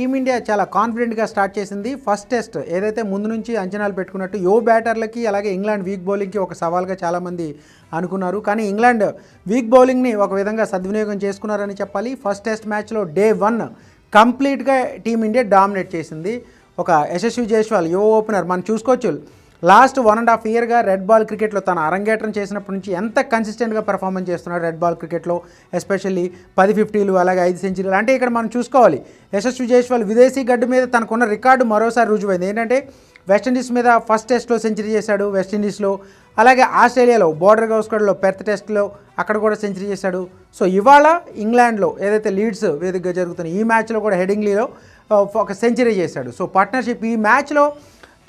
Team India చాలా కాన్ఫిడెంట్గా start చేసింది. ఫస్ట్ టెస్ట్ ఏదైతే ముందు నుంచి అంచనాలు పెట్టుకున్నట్టు యో బ్యాటర్లకి అలాగే ఇంగ్లాండ్ వీక్ బౌలింగ్కి ఒక సవాల్గా చాలామంది అనుకున్నారు. కానీ ఇంగ్లాండ్ వీక్ బౌలింగ్ని ఒక విధంగా సద్వినియోగం చేసుకున్నారని చెప్పాలి. ఫస్ట్ టెస్ట్ మ్యాచ్లో డే వన్ కంప్లీట్గా టీమిండియా డామినేట్ చేసింది. ఒక యశస్వి జైస్వాల్ యువ ఓపెనర్ మనం చూసుకోవచ్చు. లాస్ట్ వన్ అండ్ హాఫ్ ఇయర్గా రెడ్ బాల్ క్రికెట్లో తన అరంగేట్రం చేసినప్పటి నుంచి ఎంత కన్సిస్టెంట్గా పర్ఫార్మెన్స్ చేస్తున్నాడు రెడ్ బాల్ క్రికెట్లో ఎస్పెషల్లీ పది ఫిఫ్టీలు అలాగే ఐదు సెంచరీలు అంటే ఇక్కడ మనం చూసుకోవాలి యశస్వి జైస్వాల్ విదేశీ గడ్డు మీద తనకున్న రికార్డు మరోసారి రుజువైంది. ఏంటంటే వెస్టిండీస్ మీద ఫస్ట్ టెస్ట్లో సెంచరీ చేశాడు వెస్టిండీస్లో అలాగే ఆస్ట్రేలియాలో బోర్డర్ గౌస్కర్లో పెర్త్ టెస్ట్లో అక్కడ కూడా సెంచరీ చేశాడు. సో ఇవాళ ఇంగ్లాండ్లో ఏదైతే లీడ్స్ వేదికగా జరుగుతున్న ఈ మ్యాచ్లో కూడా హెడింగ్లీలో ఒక సెంచరీ చేశాడు. సో పార్ట్నర్షిప్ ఈ మ్యాచ్లో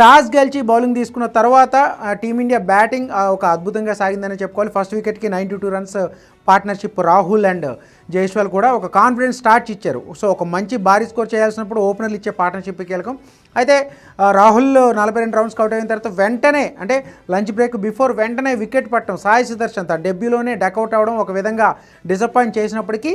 టాస్ గెలిచి బౌలింగ్ తీసుకున్న తర్వాత టీమిండియా బ్యాటింగ్ ఒక అద్భుతంగా సాగిందని చెప్పుకోవాలి. First వికెట్కి ninety two runs partnership Rahul and Jaiswal కూడా ఒక కాన్ఫిడెన్స్ స్టార్ట్ ఇచ్చారు. సో ఒక మంచి భారీ స్కోర్ చేయాల్సినప్పుడు ఓపెనర్లు ఇచ్చే పార్ట్నర్షిప్ కీలకం. అయితే రాహుల్ నలభై రెండు రౌండ్స్ అవుట్ అయిన తర్వాత వెంటనే అంటే లంచ్ బ్రేక్ బిఫోర్ వెంటనే వికెట్ పట్టడం సాయి సుదర్శన్ తన డెబ్యూలోనే డకౌట్ అవడం ఒక విధంగా డిసప్పాయింట్ చేసినప్పటికీ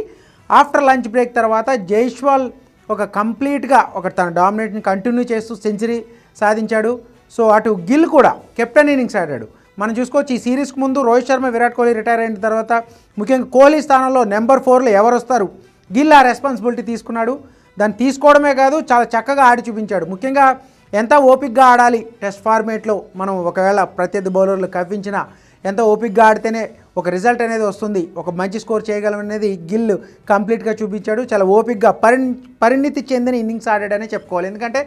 ఆఫ్టర్ లంచ్ బ్రేక్ తర్వాత జైస్వాల్ ఒక కంప్లీట్గా ఒక తన డామినేట్ని కంటిన్యూ చేస్తూ సెంచరీ సాధించాడు. సో అటు గిల్ కూడా కెప్టెన్ ఇన్నింగ్స్ ఆడాడు. మనం చూసుకోవచ్చు ఈ సిరీస్కి ముందు రోహిత్ శర్మ విరాట్ కోహ్లీ రిటైర్ అయిన తర్వాత ముఖ్యంగా కోహ్లీ స్థానంలో నెంబర్ ఫోర్లో ఎవరు వస్తారు? గిల్ ఆ రెస్పాన్సిబిలిటీ తీసుకున్నాడు. దాన్ని తీసుకోవడమే కాదు చాలా చక్కగా ఆడి చూపించాడు. ముఖ్యంగా ఎంత ఓపిక్గా ఆడాలి టెస్ట్ ఫార్మేట్లో మనం ఒకవేళ ప్రత్యర్థి బౌలర్లు కవ్వించినా ఎంత ఓపిక్గా ఆడితేనే ఒక రిజల్ట్ అనేది వస్తుంది. ఒక మంచి స్కోర్ చేయగలం అనేది గిల్ కంప్లీట్గా చూపించాడు. చాలా ఓపిక్గా పరి పరిణితి చెందిన ఇన్నింగ్స్ ఆడాడనే చెప్పుకోవాలి. ఎందుకంటే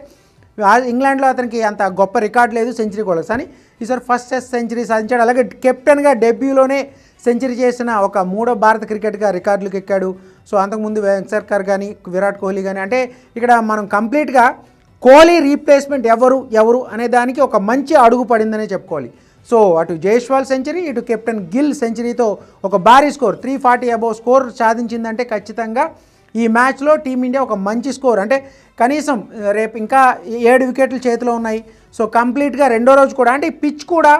ఇంగ్లాండ్లో అతనికి అంత గొప్ప రికార్డ్ లేదు సెంచరీ కూడా కానీ ఈసారి ఫస్ట్ టెస్ట్ సెంచరీ సాధించాడు. అలాగే కెప్టెన్గా డెబ్యూలోనే సెంచరీ చేసిన ఒక మూడో భారత క్రికెట్గా రికార్డులకు ఎక్కాడు. సో అంతకుముందు వెంకసర్కర్ కానీ విరాట్ కోహ్లీ కానీ అంటే ఇక్కడ మనం కంప్లీట్గా కోహ్లీ రీప్లేస్మెంట్ ఎవరు ఎవరు అనే దానికి ఒక మంచి అడుగు పడిందనే చెప్పుకోవాలి. సో అటు జైస్వాల్ సెంచరీ ఇటు కెప్టెన్ గిల్ సెంచరీతో ఒక భారీ score three forty above score సాధించిందంటే ఖచ్చితంగా ఈ మ్యాచ్లో టీమిండియా ఒక మంచి స్కోర్. అంటే కనీసం రేపు ఇంకా ఏడు వికెట్లు చేతిలో ఉన్నాయి. సో కంప్లీట్గా రెండో రోజు కూడా అంటే ఈ పిచ్ కూడా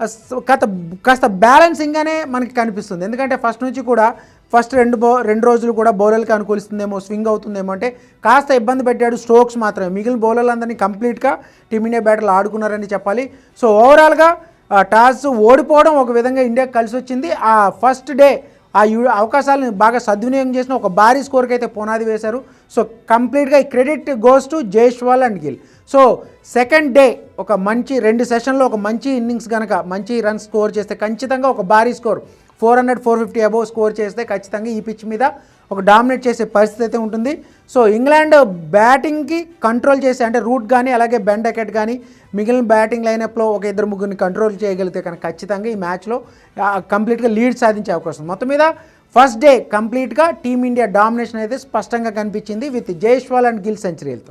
కాస్త కాస్త బ్యాలెన్సింగ్గానే మనకి కనిపిస్తుంది. ఎందుకంటే ఫస్ట్ నుంచి కూడా ఫస్ట్ రెండు బౌ రెండు రోజులు కూడా బౌలర్లకి అనుకూలిస్తుందేమో స్వింగ్ అవుతుందేమో అంటే కాస్త ఇబ్బంది పెట్టాడు స్ట్రోక్స్ మాత్రమే. మిగిలిన బౌలర్లందరినీ కంప్లీట్గా టీమిండియా బ్యాటర్లు ఆడుకున్నారని చెప్పాలి. సో ఓవరాల్గా టాస్ ఓడిపోవడం ఒక విధంగా ఇండియాకి కలిసి వచ్చింది ఆ ఫస్ట్ డే ఆ యు అవకాశాలను బాగా సద్వినియోగం చేసిన ఒక భారీ స్కోర్కి అయితే పునాది వేశారు. సో కంప్లీట్గా ఈ credit goes to Jaiswal and Gill. So second day ఒక మంచి రెండు సెషన్లో ఒక మంచి ఇన్నింగ్స్ కనుక మంచి రన్స్ స్కోర్ చేస్తే ఖచ్చితంగా ఒక భారీ score. Four hundred four fifty above score చేస్తే ఖచ్చితంగా ఈ పిచ్ మీద ఒక డామినేట్ చేసే పరిస్థితి అయితే ఉంటుంది. సో ఇంగ్లాండ్ బ్యాటింగ్కి కంట్రోల్ చేసే అంటే రూట్ కానీ అలాగే బెండకెట్ కానీ మిగిలిన బ్యాటింగ్ లైనప్లో ఒక ఇద్దరు ముగ్గురిని కంట్రోల్ చేయగలిగితే కనుక ఖచ్చితంగా ఈ మ్యాచ్లో కంప్లీట్గా లీడ్ సాధించే అవకాశం మొత్తం మీద ఫస్ట్ డే కంప్లీట్గా టీమిండియా డామినేషన్ అయితే స్పష్టంగా కనిపించింది విత్ జైష్వాల్ అండ్ గిల్ సెంచరీలతో.